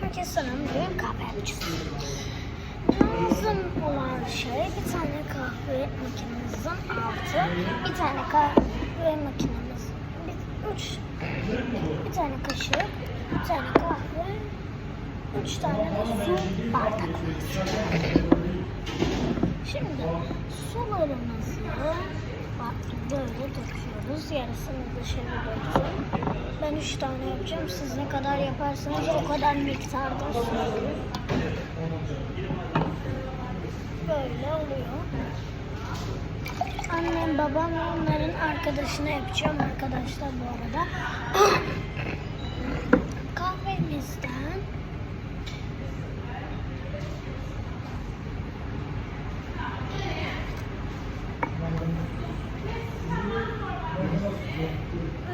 Herkes sanırım bugün kahve yapacağız. Lazım olan şey bir tane kahve makinemizin altı, bir tane kahve makinemiz, bir, üç, bir tane kaşık, bir tane kahve, üç tane su bardaklarımız. Şimdi sularımızı böyle döküyoruz. Yarısını dışarı döktüm. Ben üç tane yapacağım. Siz ne kadar yaparsanız o kadar miktarda. Böyle oluyor. Annem, babam onların arkadaşını yapacağım arkadaşlar bu arada. Kahvemizden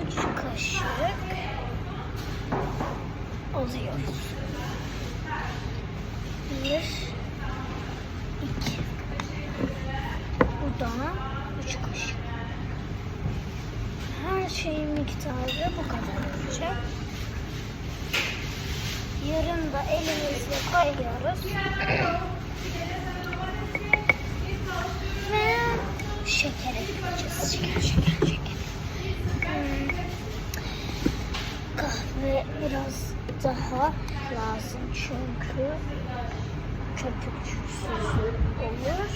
üç kaşık alıyoruz. Bir, iki. Bu üç kaşık. Her şeyin miktarı bu kadar olacak. Yarın da elimizle koyuyoruz. Ve şeker ekleyeceğiz. Şeker, şeker, şeker. Hmm. Kahve biraz daha lazım çünkü köpüksüz olur.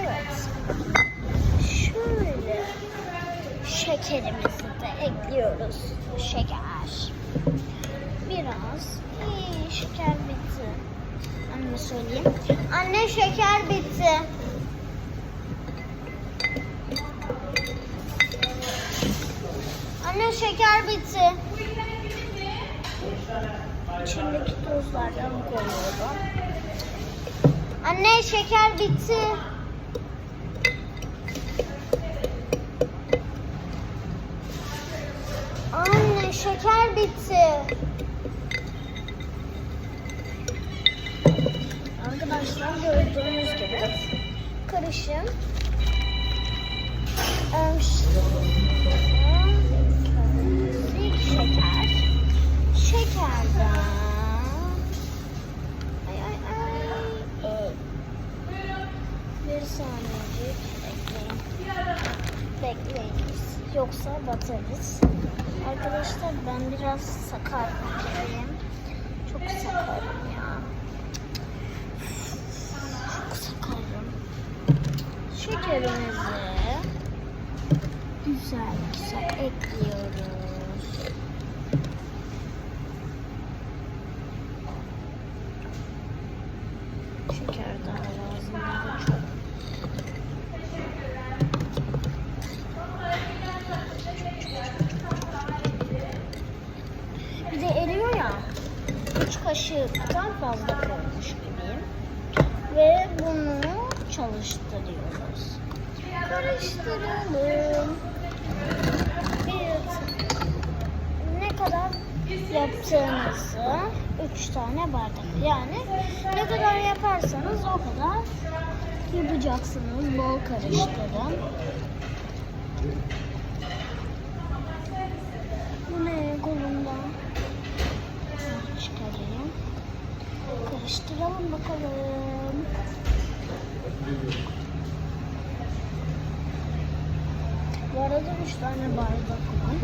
Evet. Şöyle şekerimizi de ekliyoruz. Şeker. Biraz. İyi, şeker bitti. Anne söyleyeyim. Anne şeker bitti. Anne şeker bitti. İçindeki tozlardan koyuyorum. Anne şeker bitti. Anne şeker bitti. Arkadaşlar gördüğünüz gibi karışım. Em, Bekleyiniz. Yoksa batarız. Arkadaşlar ben biraz sakar gibiyim. Çok sakarım ya. Çok sakarım. Şekerimizi güzel güzel ekliyoruz. Şeker daha lazım. Çok. Bir de eriyor ya. Üç kaşıktan fazla koymuş gibiyim. Ve bunu çalıştırıyoruz. Karıştıralım. Bir ne kadar yaptığınızı üç tane bardak. Yani ne kadar yaparsanız o kadar yapacaksınız. Bol karıştırın. Bu ne kolumda? Çıkarayım. Karıştıralım bakalım. Bu arada üç tane bardak var.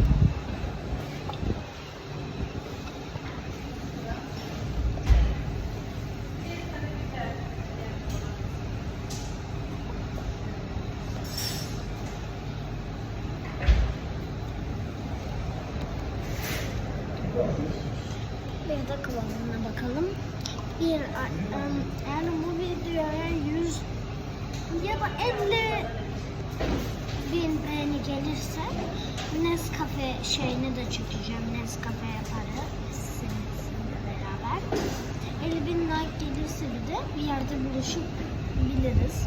Bir de kıvamına bakalım. Bir, em, eğer bu videoya 100 ya da 50 bin beğeni gelirse Nescafe şeyini de çekeceğim. Nescafe yaparız. Sizinle beraber. 50 bin like gelirse bir de bir yerde buluşup biliriz.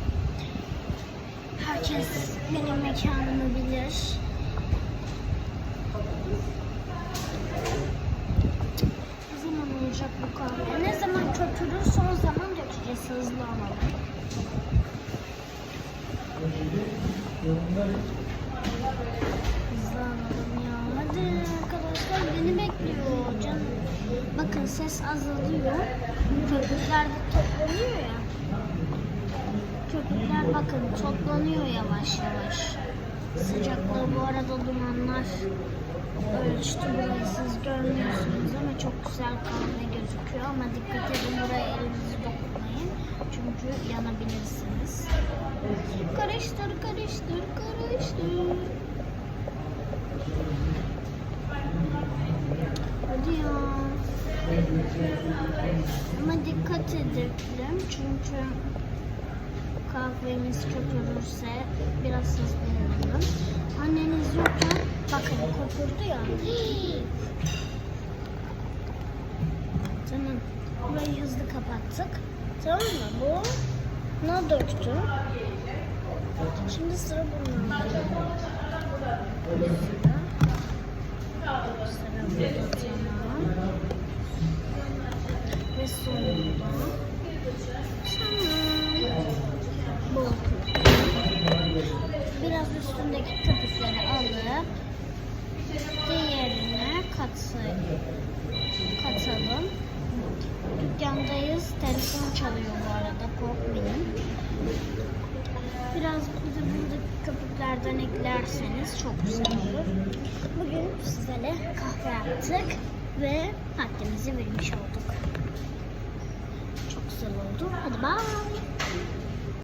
Herkes benim mekanımı bilir. Ne zaman olacak bu kahve? Ne zaman köpürürse o zaman dökeceğiz hızlı alalım ya. Hadi arkadaşlar benim Bakın ses azalıyor. Köpükler de toplanıyor ya. Köpükler bakın toplanıyor yavaş yavaş. Sıcaklığı bu arada dumanlar ölçtü burayı siz görmüyorsunuz ama çok güzel kahve gözüküyor ama dikkat edin buraya elinizi dokunmayın çünkü yanabilirsiniz. Karıştır karıştır karıştır. Hadi ya. Ama dikkat edelim çünkü kahvemiz köpürürse biraz hızlanalım. Anneniz yokken bakın köpürdü ya. tamam. Burayı hızlı kapattık. Tamam mı? Bu ne döktü? Şimdi sıra bunun. Biraz üstündeki köpükleri alıp çalıyor bu arada. Korkmayın. Biraz bize buradaki köpüklerden eklerseniz çok güzel olur. Bugün sizlere kahve yaptık ve haddimizi bilmiş olduk. Çok güzel oldu. Hadi bye.